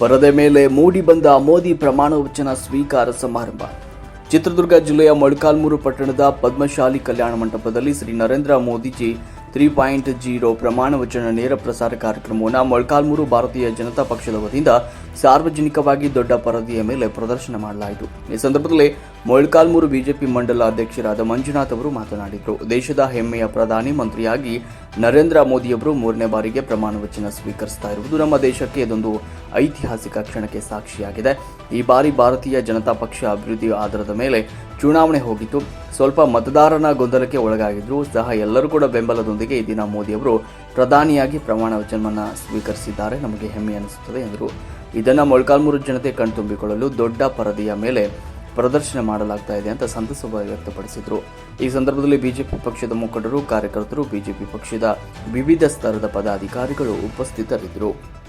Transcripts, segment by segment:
ಪರದೆ ಮೇಲೆ ಮೂಡಿ ಬಂದ ಮೋದಿ ಪ್ರಮಾಣ ವಚನ ಸ್ವೀಕಾರ ಸಮಾರಂಭ. ಚಿತ್ರದುರ್ಗ ಜಿಲ್ಲೆಯ ಮೊಳಕಾಲ್ಮೂರು ಪಟ್ಟಣದ ಪದ್ಮಶಾಲಿ ಕಲ್ಯಾಣ ಮಂಟಪದಲ್ಲಿ Shri Narendra Modiji three point zero ಪ್ರಮಾಣ ವಚನ ನೇರ ಪ್ರಸಾರ ಕಾರ್ಯಕ್ರಮವನ್ನು ಮೊಳಕಾಲ್ಮೂರು ಭಾರತೀಯ ಜನತಾ ಪಕ್ಷದ ವತಿಯಿಂದ ಸಾರ್ವಜನಿಕವಾಗಿ ದೊಡ್ಡ ಪರದೆಯ ಮೇಲೆ ಪ್ರದರ್ಶನ ಮಾಡಲಾಯಿತು. ಈ ಸಂದರ್ಭದಲ್ಲಿ ಮೊಳಕಾಲ್ಮೂರು ಬಿಜೆಪಿ ಮಂಡಲ ಅಧ್ಯಕ್ಷರಾದ ಮಂಜುನಾಥ್ ಅವರು ಮಾತನಾಡಿದರು. ದೇಶದ ಹೆಮ್ಮೆಯ ಪ್ರಧಾನಿ ಮಂತ್ರಿಯಾಗಿ ನರೇಂದ್ರ ಮೋದಿಯವರು ಮೂರನೇ ಬಾರಿಗೆ ಪ್ರಮಾಣ ವಚನ ಸ್ವೀಕರಿಸ್ತಾ ಇರುವುದು ನಮ್ಮ ದೇಶಕ್ಕೆ ಇದೊಂದು ಐತಿಹಾಸಿಕ ಕ್ಷಣಕ್ಕೆ ಸಾಕ್ಷಿಯಾಗಿದೆ. ಈ ಬಾರಿ ಭಾರತೀಯ ಜನತಾ ಪಕ್ಷ ಅಭಿವೃದ್ಧಿ ಆಧಾರದ ಮೇಲೆ ಚುನಾವಣೆ ಹೋಗಿತ್ತು. ಸ್ವಲ್ಪ ಮತದಾರನ ಗೊಂದಲಕ್ಕೆ ಒಳಗಾಗಿದ್ರು. ಸಹ ಎಲ್ಲರೂ ಕೂಡ ಬೆಂಬಲದೊಂದಿಗೆ ಈ ದಿನ ಮೋದಿಯವರು ಪ್ರಧಾನಿಯಾಗಿ ಪ್ರಮಾಣ ವಚನವನ್ನು ಸ್ವೀಕರಿಸಿದ್ದಾರೆ. ನಮಗೆ ಹೆಮ್ಮೆ ಅನಿಸುತ್ತದೆ ಎಂದರು. ಇದನ್ನು ಮೊಳಕಾಲ್ಮೂರು ಜನತೆ ಕಣ್ತುಂಬಿಕೊಳ್ಳಲು ದೊಡ್ಡ ಪರದೆಯ ಮೇಲೆ ಪ್ರದರ್ಶನ ಮಾಡಲಾಗ್ತಾ ಇದೆ ಅಂತ ಸಂತಸ ವ್ಯಕ್ತಪಡಿಸಿದರು. ಈ ಸಂದರ್ಭದಲ್ಲಿ ಬಿಜೆಪಿ ಪಕ್ಷದ ಮುಖಂಡರು, ಕಾರ್ಯಕರ್ತರು, ಬಿಜೆಪಿ ಪಕ್ಷದ ವಿವಿಧ ಸ್ತರದ ಪದಾಧಿಕಾರಿಗಳು ಉಪಸ್ಥಿತರಿದ್ದರು.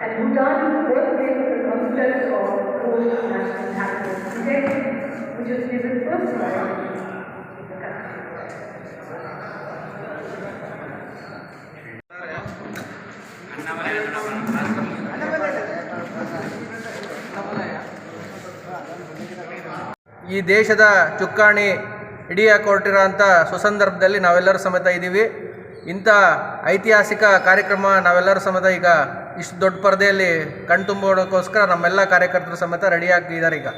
And Bhutan birthplace of the concept of post-national happiness today, which was given first priority in the country. ಈ ದೇಶದ ಚುಕ್ಕಾಣಿ ಹಿಡಿಯಕ್ಕೆ ಹೊರಟಿರೋಂಥ ಸುಸಂದರ್ಭದಲ್ಲಿ ನಾವೆಲ್ಲರೂ ಸಮೇತ ಇದ್ದೀವಿ ಇಂಥ ಐತಿಹಾಸಿಕ ಕಾರ್ಯಕ್ರಮ ನಾವೆಲ್ಲರೂ ಸಮೇತ ಈಗ ಇಷ್ಟು ದೊಡ್ಡ ಪರದೆಯಲ್ಲಿ ಕಣ್ತುಂಬೋಡೋಕ್ಕೋಸ್ಕರ ನಮ್ಮೆಲ್ಲ ಕಾರ್ಯಕರ್ತರು ಸಮೇತ ರೆಡಿಯಾಗಿದ್ದಾರೆ ಈಗ.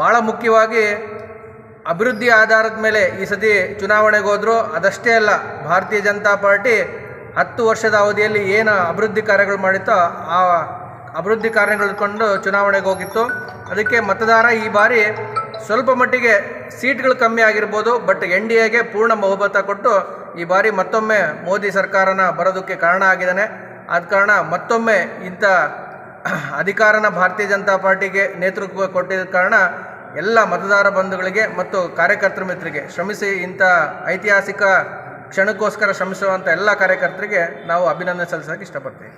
ಭಾಳ ಮುಖ್ಯವಾಗಿ ಅಭಿವೃದ್ಧಿ ಆಧಾರದ ಮೇಲೆ ಈ ಸತಿ ಚುನಾವಣೆಗೆ ಹೋದರೂ ಅದಷ್ಟೇ ಅಲ್ಲ, ಭಾರತೀಯ ಜನತಾ ಪಾರ್ಟಿ ಹತ್ತು ವರ್ಷದ ಅವಧಿಯಲ್ಲಿ ಏನು ಅಭಿವೃದ್ಧಿ ಕಾರ್ಯಗಳು ಮಾಡಿತ್ತೋ ಆ ಅಭಿವೃದ್ಧಿ ಕಾರ್ಯಗಳು ಕೊಂಡು ಚುನಾವಣೆಗೆ ಹೋಗಿತ್ತು. ಅದಕ್ಕೆ ಮತದಾರ ಈ ಬಾರಿ ಸ್ವಲ್ಪ ಮಟ್ಟಿಗೆ ಸೀಟ್ಗಳು ಕಮ್ಮಿ ಆಗಿರ್ಬೋದು ಬಟ್ ಎನ್ ಡಿ ಎಗೆ ಪೂರ್ಣ ಬಹುಮತ ಕೊಟ್ಟು ಈ ಬಾರಿ ಮತ್ತೊಮ್ಮೆ ಮೋದಿ ಸರ್ಕಾರನ ಬರೋದಕ್ಕೆ ಕಾರಣ ಆಗಿದ್ದಾನೆ. ಆದ ಕಾರಣ ಮತ್ತೊಮ್ಮೆ ಇಂಥ ಅಧಿಕಾರನ ಭಾರತೀಯ ಜನತಾ ಪಾರ್ಟಿಗೆ ನೇತೃತ್ವ ಕೊಟ್ಟಿದ್ದ ಕಾರಣ ಎಲ್ಲ ಮತದಾರ ಬಂಧುಗಳಿಗೆ ಮತ್ತು ಕಾರ್ಯಕರ್ತರ ಮಿತ್ರರಿಗೆ ಶ್ರಮಿಸಿ ಇಂಥ ಐತಿಹಾಸಿಕ ಕ್ಷಣಕ್ಕೋಸ್ಕರ ಶ್ರಮಿಸುವಂಥ ಎಲ್ಲ ಕಾರ್ಯಕರ್ತರಿಗೆ ನಾವು ಅಭಿನಂದನೆ ಸಲ್ಲಿಸೋಕೆ ಇಷ್ಟಪಡ್ತೀವಿ.